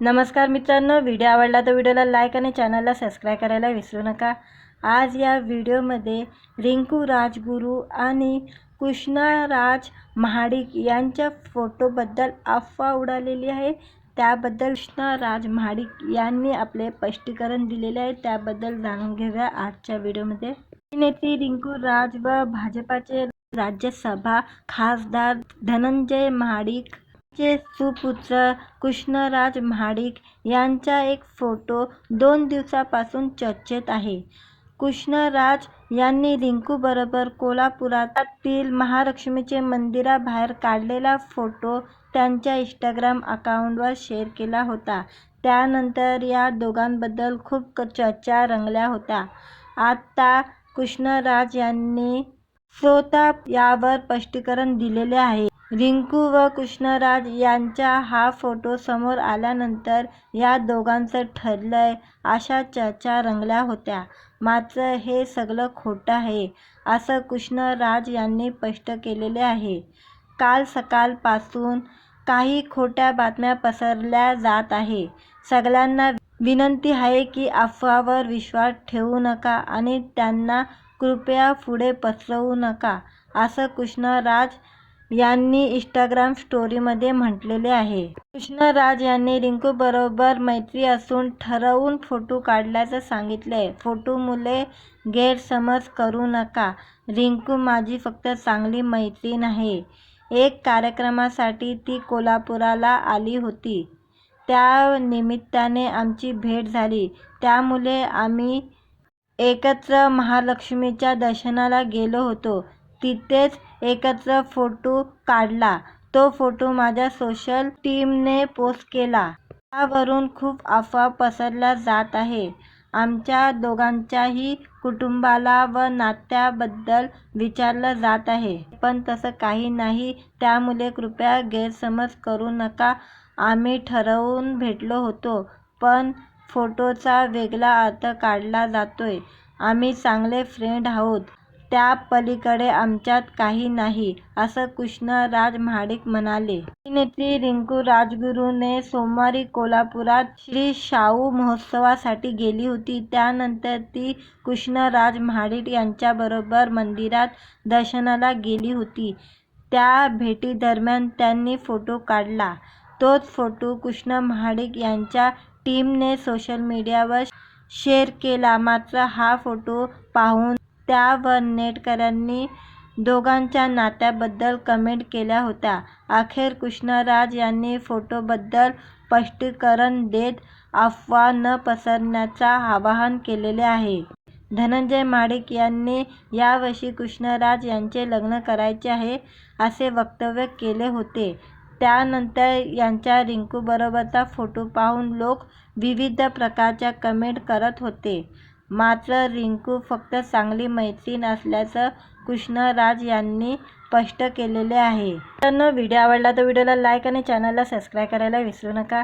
नमस्कार मित्रांनो व्हिडिओ आवडला तर व्हिडिओला लाईक आणि चॅनलला सबस्क्राईब करायला विसरू नका. आज या व्हिडिओमध्ये रिंकू राजगुरू आणि कृष्णा राज महाडिक यांच्या फोटोबद्दल अफवा उडालेली आहे. त्याबद्दल कृष्णा राज महाडिक यांनी आपले स्पष्टीकरण दिलेले आहे. त्याबद्दल जाणून घेऊया आजच्या व्हिडिओमध्ये. अभिनेत्री रिंकू राज व भाजपाचे राज्यसभा खासदार धनंजय महाडिक त्यांचे सुपुत्र कृष्णराज महाडिक यांचा एक फोटो दोन दिवसापासून चर्चेत आहे. कृष्णराज यांनी रिंकूबरोबर कोल्हापुरातील महालक्ष्मीचे मंदिराबाहेर काढलेला फोटो त्यांच्या इंस्टाग्राम अकाउंटवर शेअर केला होता. त्यानंतर या दोघांबद्दल खूप चर्चा रंगल्या होत्या. आता कृष्णराज यांनी स्वतः यावर स्पष्टीकरण दिलेले आहे. रिंकू व कृष्णराज यांचा हा फोटो समोर आल्यानंतर या दोघांचं ठरलंय अशा चर्चा रंगल्या होत्या. मात्र हे सगळं खोटं आहे असं कृष्णराज यांनी स्पष्ट केलेले आहे. काल सकाळपासून काही खोट्या बातम्या पसरल्या जात आहे. सगळ्यांना विनंती आहे की अफवावर विश्वास ठेवू नका आणि त्यांना कृपया पुढे पसरवू नका असं कृष्णराज यांनी इंस्टाग्राम स्टोरीमध्ये म्हटलेले आहे. कृष्णराज यांनी रिंकूबरोबर मैत्री असून ठरवून फोटो काढल्याचं सांगितले फोटो मुले गैरसमज करू नका. रिंकू माझी फक्त चांगली मैत्रीण आहे. एक कार्यक्रमासाठी ती कोल्हापुराला आली होती. त्या निमित्ताने आमची भेट झाली. त्यामुळे आम्ही एकत्र महालक्ष्मीच्या दर्शनाला गेलो होतो. तिथेच एकत्र फोटो काढला. तो फोटो माझ्या सोशल टीमने पोस्ट केला. त्यावरून खूप अफवा पसरल्या जात आहे. आमच्या दोघांच्याही कुटुंबाला व नात्याबद्दल विचारलं जात आहे. पण तसं काही नाही. त्यामुळे कृपया गैरसमज करू नका. आम्ही ठरवून भेटलो होतो. पण फोटोचा वेगळा अर्थ काढला जातोय. आम्ही चांगले फ्रेंड आहोत. त्या पलीकडे आमच्यात काही नाही असं कृष्णराज महाडिक म्हणाले. अभिनेत्री रिंकू राजगुरूने सोमवारी कोल्हापुरात श्री शाहू महोत्सवासाठी गेली होती. त्यानंतर ती कृष्णराज महाडिक यांच्याबरोबर मंदिरात दर्शनाला गेली होती. त्या भेटीदरम्यान त्यांनी फोटो काढला. तोच फोटो कृष्ण महाडिक यांच्या टीमने सोशल मीडियावर शेअर केला. मात्र हा फोटो पाहून त्यावर नेटकऱ्यांनी दोघांच्या नात्याबद्दल कमेंट केल्या होत्या. अखेर कृष्णराज यांनी फोटोबद्दल स्पष्टीकरण देत अफवा न पसरण्याचा आवाहन केलेले आहे. धनंजय महाडिक यांनी यावर्षी कृष्णराज यांचे लग्न करायचे आहे असे वक्तव्य केले होते. त्यानंतर यांच्या रिंकूबरोबरचा फोटो पाहून लोक विविध प्रकारच्या कमेंट करत होते. मात्र रिंकू फक्त चांगली मैत्रीण असल्याचं कृष्णराज यांनी स्पष्ट केलेले आहे. मित्रांनो व्हिडिओ आवडला तर व्हिडिओला लाईक आणि चॅनलला सबस्क्राईब करायला विसरू नका.